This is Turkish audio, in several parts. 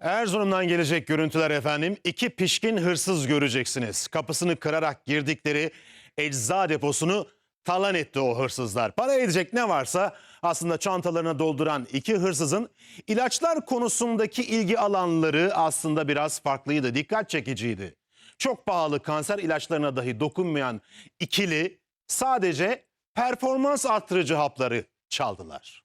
Erzurum'dan gelecek görüntüler efendim. İki pişkin hırsız göreceksiniz. Kapısını kırarak girdikleri ecza deposunu talan etti o hırsızlar. Para edecek ne varsa aslında çantalarına dolduran iki hırsızın ilaçlar konusundaki ilgi alanları aslında biraz farklıydı. Dikkat çekiciydi. Çok pahalı kanser ilaçlarına dahi dokunmayan ikili sadece performans arttırıcı hapları çaldılar.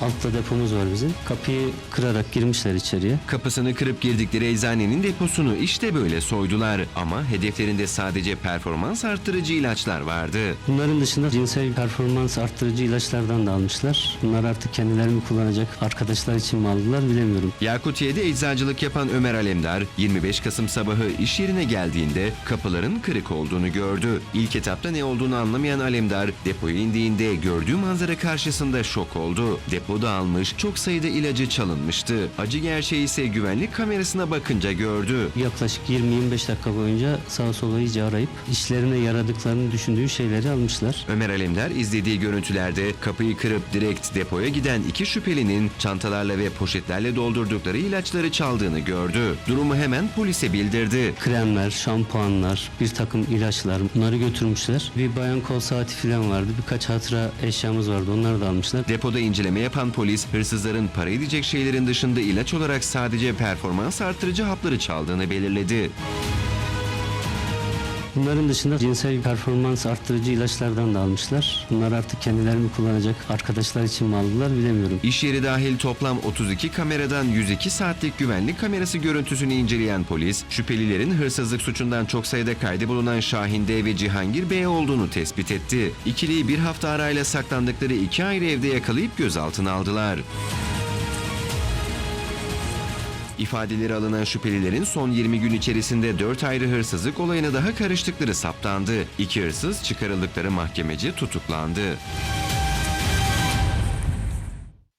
Altta depomuz var bizim. Kapıyı kırarak girmişler içeriye. Kapısını kırıp girdikleri eczanenin deposunu işte böyle soydular. Ama hedeflerinde sadece performans arttırıcı ilaçlar vardı. Bunların dışında cinsel performans arttırıcı ilaçlardan da almışlar. Bunlar artık kendileri mi kullanacak, arkadaşlar için mi aldılar bilemiyorum. Yakutiye'de eczacılık yapan Ömer Alemdar 25 Kasım sabahı iş yerine geldiğinde kapıların kırık olduğunu gördü. İlk etapta ne olduğunu anlamayan Alemdar depoya indiğinde gördüğü manzara karşısında şok oldu. Depoda almış çok sayıda ilacı çalınmıştı. Acı gerçeği ise güvenlik kamerasına bakınca gördü. Yaklaşık 20-25 dakika boyunca sağa sola iyice arayıp işlerine yaradıklarını düşündüğü şeyleri almışlar. Ömer Alemdar izlediği görüntülerde kapıyı kırıp direkt depoya giden iki şüphelinin çantalarla ve poşetlerle doldurdukları ilaçları çaldığını gördü. Durumu hemen polise bildirdi. Kremler, şampuanlar, bir takım ilaçlar bunları götürmüşler. Bir bayan kol saati falan vardı. Birkaç hatıra eşyamız vardı. Onları da almışlar. Depoda inceleme yapan polis hırsızların para edecek şeylerin dışında ilaç olarak sadece performans artırıcı hapları çaldığını belirledi. Bunların dışında cinsel performans arttırıcı ilaçlardan da almışlar. Bunlar artık kendileri mi kullanacak, arkadaşlar için mi aldılar bilemiyorum. İş yeri dahil toplam 32 kameradan 102 saatlik güvenlik kamerası görüntüsünü inceleyen polis, şüphelilerin hırsızlık suçundan çok sayıda kaydı bulunan Şahin D ve Cihangir Bey olduğunu tespit etti. İkiliyi bir hafta arayla saklandıkları iki ayrı evde yakalayıp gözaltına aldılar. İfadeleri alınan şüphelilerin son 20 gün içerisinde 4 ayrı hırsızlık olayına daha karıştıkları saptandı. İki hırsız çıkarıldıkları mahkemece tutuklandı.